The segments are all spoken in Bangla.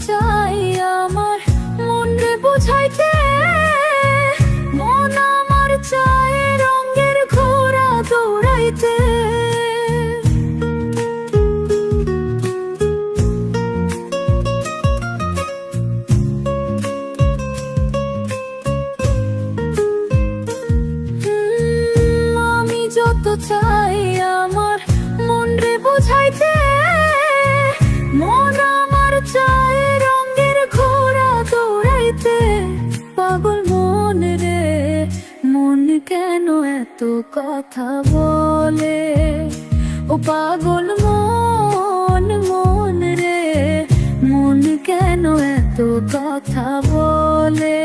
চাই আমার মন রে বুঝাইতে। মন আমার চাই রঙের ঘোড়া দৌড়াইতে। আমি যত চাই আমার মন রে বুঝাইতে। কথা বলে। ও পাগল মন মন রে, মন কেন এত কথা বলে?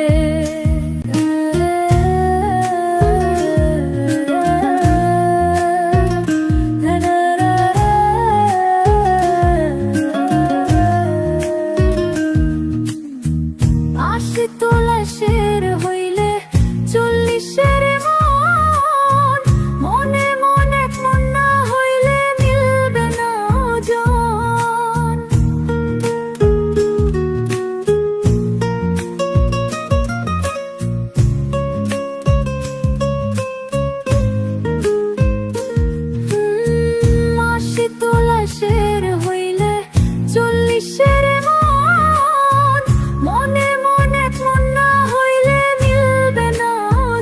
আশি তোলা শের চল্লিশের মন মনে মনে না হইলে মিলবে না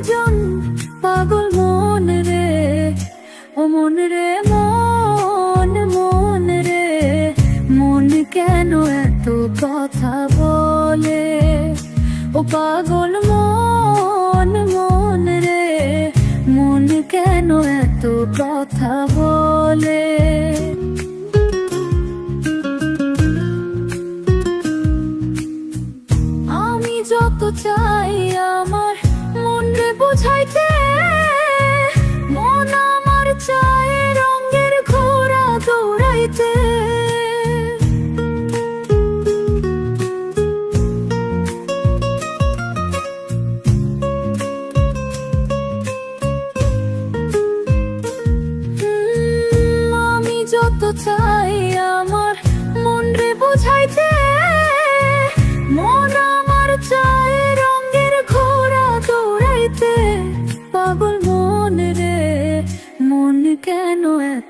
জন। পাগল মন রে, ও মন রে, মন মন রে। মন কেন এত কথা বলে? ও পাগল চাই আমার মন রে বুঝাইতে। মন আমার চাই রঙের ঘোড়া দৌড়াইতে। আমি যত চাই